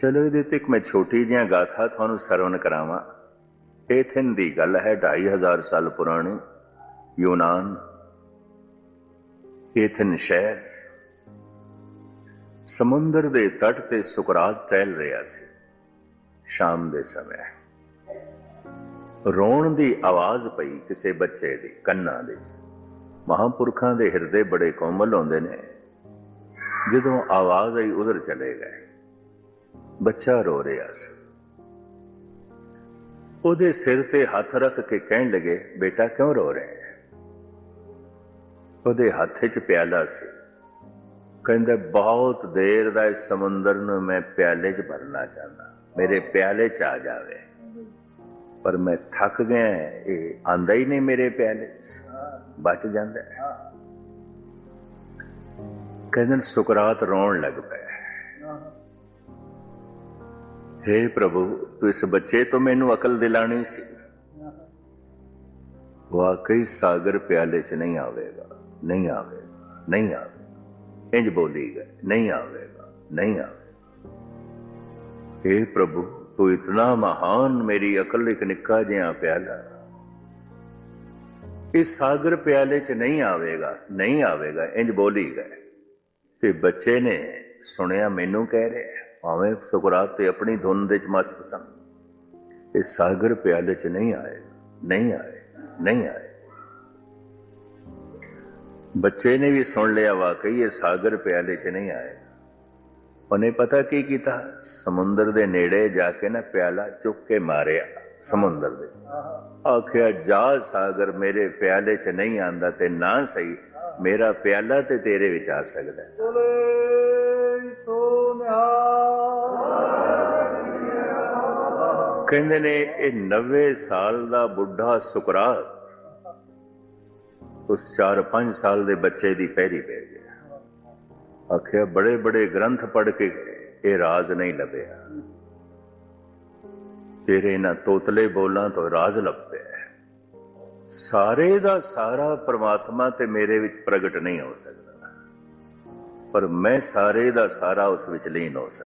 ਚਲੋ ਇਹਦੇ ਤੇ ਇੱਕ ਮੈਂ ਛੋਟੀ ਜਿਹੀ ਗਾਥਾ ਤੁਹਾਨੂੰ ਸਰਵਨ ਕਰਾਵਾਂ। ਏਥਨ ਦੀ ਗੱਲ ਹੈ 2500 ਸਾਲ ਪੁਰਾਣੀ, ਯੂਨਾਨ। ਏਥਨ ਸ਼ਹਿਰ। ਸਮੁੰਦਰ ਦੇ ਤੱਟ ਤੇ ਸੁਕਰਾਤ ਟਹਿਲ ਰਿਹਾ ਸੀ, ਸ਼ਾਮ ਦੇ ਸਮੇਂ। ਰੋਣ ਦੀ ਆਵਾਜ਼ ਪਈ ਕਿਸੇ ਬੱਚੇ ਦੇ, ਕੰਨਾਂ ਦੇ ਵਿੱਚ। ਮਹਾਂਪੁਰਖਾਂ ਦੇ ਹਿਰਦੇ ਬੜੇ ਕੋਮਲ ਹੁੰਦੇ ਨੇ। ਜਦੋਂ ਆਵਾਜ਼ ਆਈ, ਉਧਰ ਚਲੇ ਗਏ। ਬੱਚਾ ਰੋ ਰਿਹਾ ਸੀ। ਉਹਦੇ ਸਿਰ ਤੇ ਹੱਥ ਰੱਖ ਕੇ ਕਹਿਣ ਲੱਗੇ ਬੇਟਾ ਕਿਉਂ ਰੋ ਰਹੇ ਹੈ? ਉਹਦੇ ਹੱਥ 'ਚ ਪਿਆਲਾ ਸੀ। ਕਹਿੰਦਾ ਬਹੁਤ ਦੇਰ ਦਾ ਇਸ ਸਮੁੰਦਰ ਨੂੰ ਮੈਂ ਪਿਆਲੇ 'ਚ ਭਰਨਾ ਚਾਹੁੰਦਾ। ਮੇਰੇ ਪਿਆਲੇ 'ਚ ਆ ਜਾਵੇ। ਪਰ ਮੈਂ ਥੱਕ ਗਿਆ ਇਹ ਆਂਦਾ ਹੀ ਨਹੀਂ ਮੇਰੇ ਪਿਆਲੇ 'ਚ। ਬਚ ਜਾਂਦਾ ਕਹਿੰਦੇ ਸੁਕਰਾਤ ਰੋਣ ਲੱਗ ਪਿਆ हे ਪ੍ਰਭੂ, ਤੂੰ ਇਸ ਬੱਚੇ ਤੋਂ ਮੈਨੂੰ ਅਕਲ ਦਿਲਾਣੀ ਸੀ। ਵਾਕਈ ਸਾਗਰ ਪਿਆਲੇ 'ਚ ਨਹੀਂ ਆਵੇਗਾ ਨਹੀਂ ਆਵੇਗਾ ਨਹੀਂ ਆਵੇਗਾ। ਇੰਜ ਬੋਲੀ ਗਏ ਨਹੀਂ ਆਵੇਗਾ ਨਹੀਂ ਆਵੇਗਾ। हे ਪ੍ਰਭੂ, ਤੂੰ ਇਤਨਾ ਮਹਾਨ ਮੇਰੀ ਅਕਲ ਇੱਕ ਨਿੱਕਾ ਜਿਹਾ ਪਿਆਲਾ। ਇਸ ਸਾਗਰ ਪਿਆਲੇ 'ਚ ਨਹੀਂ ਆਵੇਗਾ ਨਹੀਂ ਆਵੇਗਾ, ਇੰਜ ਬੋਲੀ ਗਏ ਤੇ ਬੱਚੇ ਨੇ ਸੁਣਿਆ ਮੈਨੂੰ ਕਹਿ ਰਿਹਾ। ਭਾਵੇਂ ਸੁਕਰਾਤ ਤੇ ਆਪਣੀ ਧੁਨ ਦੇ ਚ ਮਸਤ ਸਨ। ਇਹ ਸਾਗਰ ਪਿਆਲੇ ਚ ਨਹੀਂ ਆਏ ਨਹੀਂ ਆਏ ਨਹੀਂ ਆਏ। ਬੱਚੇ ਨੇ ਵੀ ਸੁਣ ਲਿਆ ਵਾਕਈ ਇਹ ਸਾਗਰ ਪਿਆਲੇ ਚ ਨਹੀਂ ਆਏ। ਉਹਨੇ ਪਤਾ ਕੀ ਕੀਤਾ? ਸਮੁੰਦਰ ਦੇ ਨੇੜੇ ਜਾ ਕੇ ਨਾ ਪਿਆਲਾ ਚੁੱਕ ਕੇ ਮਾਰਿਆ, ਸਮੁੰਦਰ ਦੇ। ਆਖਿਆ, ਜਾ ਸਾਗਰ, ਮੇਰੇ ਪਿਆਲੇ ਚ ਨਹੀਂ ਆਂਦਾ ਤੇ ਨਾ ਸਹੀ, ਮੇਰਾ ਪਿਆਲਾ ਤੇ ਤੇਰੇ ਵਿੱਚ ਆ ਸਕਦਾ। ਕਹਿੰਦੇ ਨੇ, ਇਹ 90 ਸਾਲ ਦਾ ਬੁੱਢਾ ਸੁਕਰਾਤ ਉਸ 4-5 ਸਾਲ ਦੇ ਬੱਚੇ ਦੀ ਪੈਰੀ ਪੈ ਗਿਆ। ਆਖਿਆ, ਬੜੇ ਬੜੇ ਗ੍ਰੰਥ ਪੜ੍ਹ ਕੇ ਇਹ ਰਾਜ਼ ਨਹੀਂ ਲੱਭਿਆ। ਤੇਰੇ ਇਹਨਾਂ ਤੋਤਲੇ ਬੋਲਾਂ ਤੋਂ ਰਾਜ਼ ਲੱਭਿਆ। ਸਾਰੇ ਦਾ ਸਾਰਾ ਪ੍ਰਮਾਤਮਾ ਤੇ ਮੇਰੇ ਵਿੱਚ ਪ੍ਰਗਟ ਨਹੀਂ ਹੋ ਸਕਦਾ। ਪਰ ਮੈਂ ਸਾਰੇ ਦਾ ਸਾਰਾ ਉਸ ਵਿੱਚ ਲੀਨ ਹੋ ਸਕਦਾ।